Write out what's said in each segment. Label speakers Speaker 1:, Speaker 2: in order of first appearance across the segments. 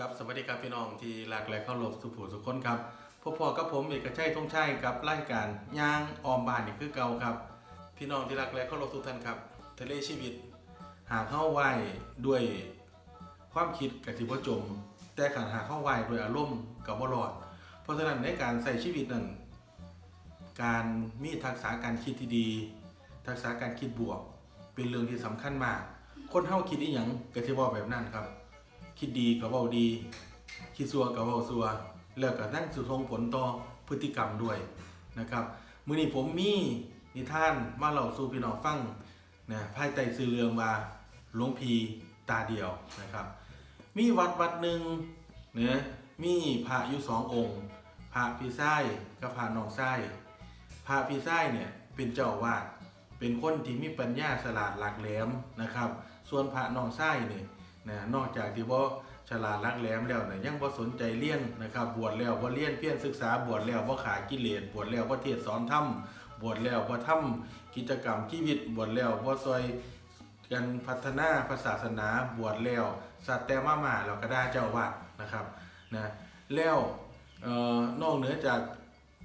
Speaker 1: ครับสวัสดีครับพี่น้องที่หลากหลายเข้ารบสุภูสุขคนครับพบพอกับผมเอกชัยทงชัยกับรายการย่างออมบ้านนี่คือเก่าครับ พี่น้องที่รักและเคารพทุกท่านครับทะเลชีวิต หากเข้าไหวด้วยความคิดกับที่พ่จม แต่ขันหากเข้าไหวด้วยอารมณ์กับว่รอด เพราะฉะนั้นในการใส่ชีวิตนั้นการมีทักษะการคิดที่ดี ทักษะการคิดบวก เป็นเรื่องที่สำคัญมาก คนเฮาคิดอีหยังก็สิเว้าแบบนั้นครับ คิดดีก็เว้าดี คิดซัวก็เว้าซัว แล้วก็นั่งสุทงผลต่อพฤติกรรมด้วยนะครับมื้อนี้ผมมีนิทานมาเล่าสู่พี่น้องฟังนะภายใต้ชื่อเรื่องว่าหลวงพีตาเดียวนะครับ มีวัดวัดหนึ่งเนี่ยมีพระอยู่สององค์พระพี่ไส้กับพระน้องไส้พระพี่ไส้เนี่ยเป็นเจ้าวาดเป็นคนที่มีปัญญาฉลาดหลักแหลมนะครับ ส่วนพระน้องไส้เนี่ย นะนอกจากที่ว่าฉลาดหลักแหลมแล้วเนี่ยยังบ่สนใจเรียนนะครับบวชแล้วบ่เรียนเพียรศึกษาบวชแล้วบ่ขากิเลสบวชแล้วบ่เทศสอนธรรมบวชแล้วบ่ทำกิจกรรมชีวิตบวชแล้วบ่ซอยกันพัฒนาพระศาสนาบวชแล้วสัตว์แต่มามาเราก็ได้เจ้าวาดนะครับนะแล้วเอ่อนอกเหนือจาก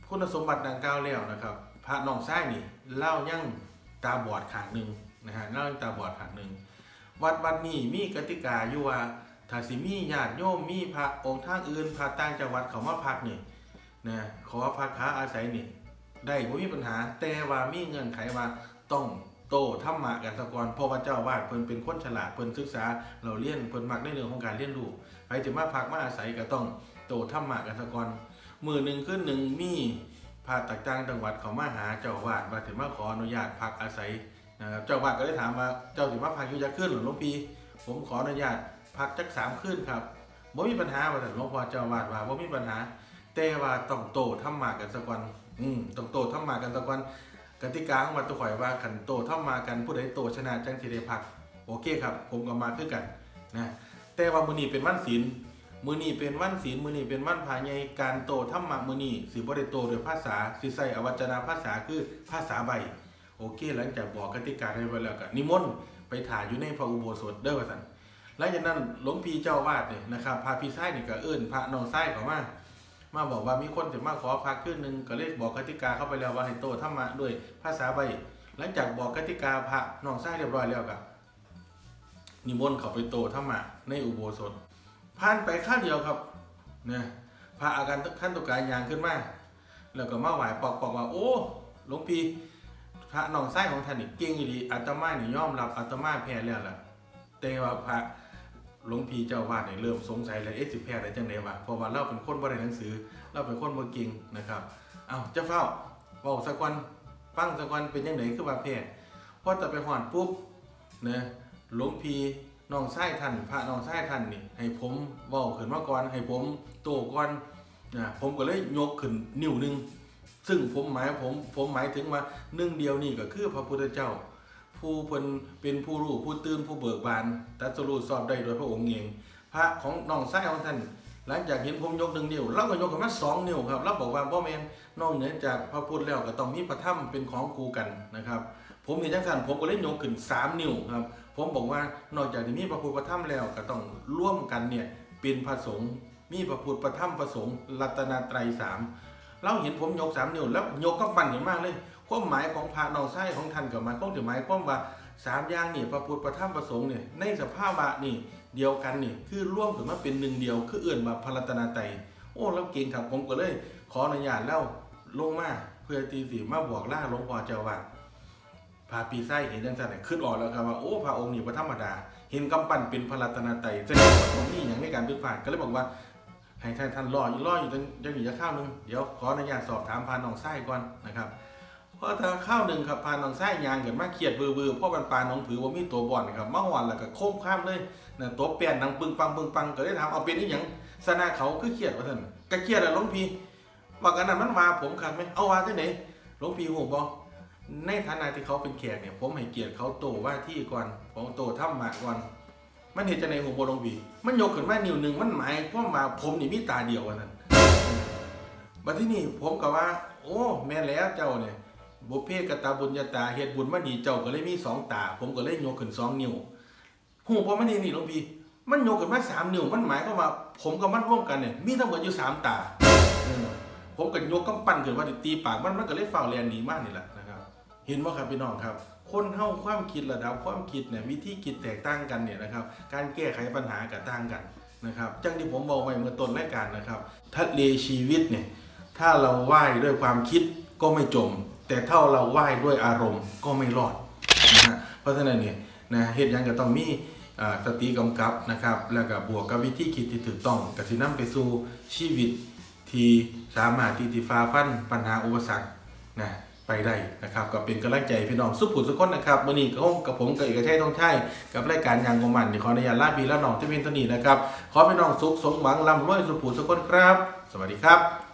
Speaker 1: คุณสมบัติดังกล่าวแล้วนะครับ พระน้องชายนี่เล่ายังตาบอดขางหนึ่งนะฮะเล่ายังตาบอดขางหนึ่ง วัดวัดนี้มีกติกาอยู่ว่าถ้าสิมีญาติโยมมีพระองค์ทางอื่นพระต่างจังหวัดเขามาพักนี่นะขอพักค้าอาศัยนี่ได้บ่มีปัญหา แต่ว่ามีเงื่อนไขว่าต้องโตธรรมะกันตะกอนเพราะว่าเจ้าวาดเพิ่นเป็นคนฉลาดเพิ่นศึกษา เราเรียนเพิ่นมักในเรื่องของการเรียนรู้ใครจะมาพักมาอาศัยก็ต้องโตธรรมะกันตะกอนมือหนึ่งขึ้นหนึ่งมีพาต่างจังหวัดเขามาหาเจ้าอาวาดว่าถึงมาขออนุญาตพักอาศัย นะครับเจ้าอาวาดก็ได้ถามว่าเจ้าสิมาพักอยู่จะขึ้นหรือหลวงพี่ผมขออนุญาตพักจักสามคืนครับบ่มีปัญหาว่าแต่หลวงพ่อเจ้าอาวาดว่าบ่มีปัญหา แต่ว่าต้องโตธรรมะกันสักวันอืมต้องโตธรรมะกันสักวันกติกาของวัดตุข่อยว่าขันโตธรรมะกันผู้ใดโตชนะจังสิได้พักโอเคครับ ผมก็มาคือกันนะแต่ว่ามื้อนี้เป็นวันศีลมือนีเป็นวันศีลมือนีเป็นวันภายในการโตธรรมะมือนีสิบ่ได้โตด้วยภาษาสิใช้อวัจนาภาษาคือภาษาใบ โอเค หลังจากบอกกติกาให้ไว้แล้วก็นิมนต์ไปถ่ายอยู่ในพระอุโบสถเด้อว่าซั่นหลังจากนั้นหลวงพี่เจ้าวาดเนี่ยนะครับพระพี่ชายนี่ยก็เอิ้นพระน้องชายเข้ามามาบอกว่ามีคนจะมาขอพักขึ้นหนึ่งก็เลยบอกกติกาเข้าไปแล้วว่าให้โตธรรมะด้วยภาษาใบหลังจากบอกกติกาพระน้องชายเรียบร้อยแล้วก็นิมนต์เขาไปโตธรรมะในอุโบสถผ่านไปข้าวเดียวครับเนี่ยพระอาการขั้นตุกายยางขึ้นมาแล้วก็มาไหวปอกปอกว่าโอ้หลวงพี่ พระน้องชายของท่านนี่เก่งอยู่ดีอาตมานี่ยอมรับอาตมาแพ้แล้วล่ะแต่ว่าพระหลวงพี่เจ้าวาดเนี่ยเริ่มสงสัยเลยเอ๊ะสิแพ้ได้จังไดวะเพราะว่าเราเป็นคนบ่ได้หนังสือ เราเป็นคนบ่เก่งนะครับเอ้าเจ้าเฝ้าเว้าสักวันฟังสักวันเป็นจังไดคือว่าแพ้พอจะไปฮอดปุ๊บนะหลวงพี่น้องชายท่านพระน้องชายท่านนี่ให้ผมเว้าขึ้นมาก่อนให้ผมโตก่อนนะผมก็เลยยกขึ้นนิ้วหนึง ซึ่งผมหมายผมผมหมายถึงว่าหนึ่งเดียวนี่ก็คือพระพุทธเจ้า ผู้เพิ่นเป็นผู้รู้ผู้ตื่นผู้เบิกบานตรัสรู้สอบได้โดยพระองค์เองพระของน้องชายของท่านหลังจากเห็นผมยกหนึ่งนิ้วเราก็ยกขึ้นมาสองนิ้วครับเราบอกว่าบ่แม่นนอกเหนือจากพระพุทธแล้วก็ต้องมีพระธรรมเป็นของคู่กันนะครับ ผมเห็นจังซั่นผมก็เลยยกขึ้นสามนิ้วครับ ผมบอกว่านอกจากที่มีพระพุทธพระธรรมแล้วก็ต้องร่วมกันเนี่ยเป็นพระสงฆ์มีพระพุทธพระธรรมพระสงฆ์รัตนตรัยสาม เราเห็นผมยกสามนิ้วแล้วยกก็ปั่นอย่างมากเลยความหมายของพระนองไส้ของท่านกับมันคงถึงหมายความว่าสามอย่างนี่พระพุทธพระธรรมพระสงฆ์เนี่ยในสภาพะนี่เดียวกันนี่คือร่วมถึงมาเป็นหนึ่งเดียว คือเอื่นมาพลัตนาไตโอ้เราเก่งครับผมก็เลย ขออนุญาตเล่าลงมาเพื่อตีสีมาบอกล่าหลวงพ่อเจ้าว่าพาปีไส้เห็นจังสันเนี่ยขึ้นออกแล้วครับว่าโอ้พระองค์นี่พระธรรมดา เห็นกำปั้นเป็นพลัตนาไตแสดงว่าผมนี่อย่างในการพิพาทก็เลยบอกว่า ให้ท่านท่านรออยู่รออยู่จนจะหนีจะข้าวนึงเดี๋ยวขออนุญาตสอบถามพาน้องไส้ก่อนนะครับเพราะถ้าข้าวหนึ่งครับพาน้องไส้ยางเกิดมาเขียดเบือๆพราะมันปาน้องผือว่ามีตัวบอลนะครับเมาหวานแล้วก็โค้งข้ามเลยนะตัวเปลี่ยนดังปึงปังปึงปังก็ได้ถามเอาเป็นนี่ยังสนาเขาคือเขียดว่าท่านก็เขียดอะหลวงพี่ว่ากันนั้นมันมาผมขัดไหมเอาว่าที่ไหนหลวงพี่หูบอกในฐานะที่เขาเป็นแขกเนี่ยผมให้เกียรติเขาโตว่าที่ก่อนผมโตถ้ำมาก่อน มันเห็นจะในหูบลงพีมันยกขึ้นมานิ้วหนึ่งมันหมายความว่าผมนี่มีตาเดียววันนั้นบัดที่นี่ผมก็ว่า โอ้ แม่แล้วเจ้าเนี่ยบุพเพกตาบุญญาตาเฮ็ดบุญมาดีเจ้าก็เลยมีสองตา ผมก็เลยยกขึ้นสองนิ้วหูพอมันนี่นี่หลวงพี่มันโยกกันมาสามนิ้วมันหมายความว่า ผมกับมันร่วมกันเนี่ยมีทั้งหมดอยู่สามตาผมกับยกกำปั้นขึ้นว่าตีปากมันมันก็เลยเฝ่าแลนหนีมากนี่แหละนะครับ เห็นว่าครับพี่น้องครับ คนเท่าความคิดระดับความคิดเนี่ยวิธีคิดแตกต่างกันเนี่ยนะครับการแก้ไขปัญหาก็ต่างกันนะครับจังที่ผมบอกไว้เมื่อต้นรายการนะครับทะเลชีวิตเนี่ยถ้าเราว่ายด้วยความคิดก็ไม่จม แต่ถ้าเราว่ายด้วยอารมณ์ก็ไม่รอดนะฮะเพราะฉะนั้นเนี่ยนะเหตุยังก็ต้องมีอ่าสติกำกับนะครับแล้วก็บวกกับวิธีคิดที่ถูกต้องก็สินำไปสู่ชีวิตที่สามารถที่จะฝ่าฟันปัญหาอุปสรรคนะ ไปได้นะครับก็เป็นกำลังใจพี่น้องสุขุมสุขคนนะครับวันนี้ก็กับผมกับเอกชัยต้องใช่กับรายการยางกงมันขออนุญาตลาพี่และน้องที่เป็นตัวนี้นะครับขอพี่น้องสุขสมหวังลำรวยสุขุมสุขคนครับ สวัสดีครับ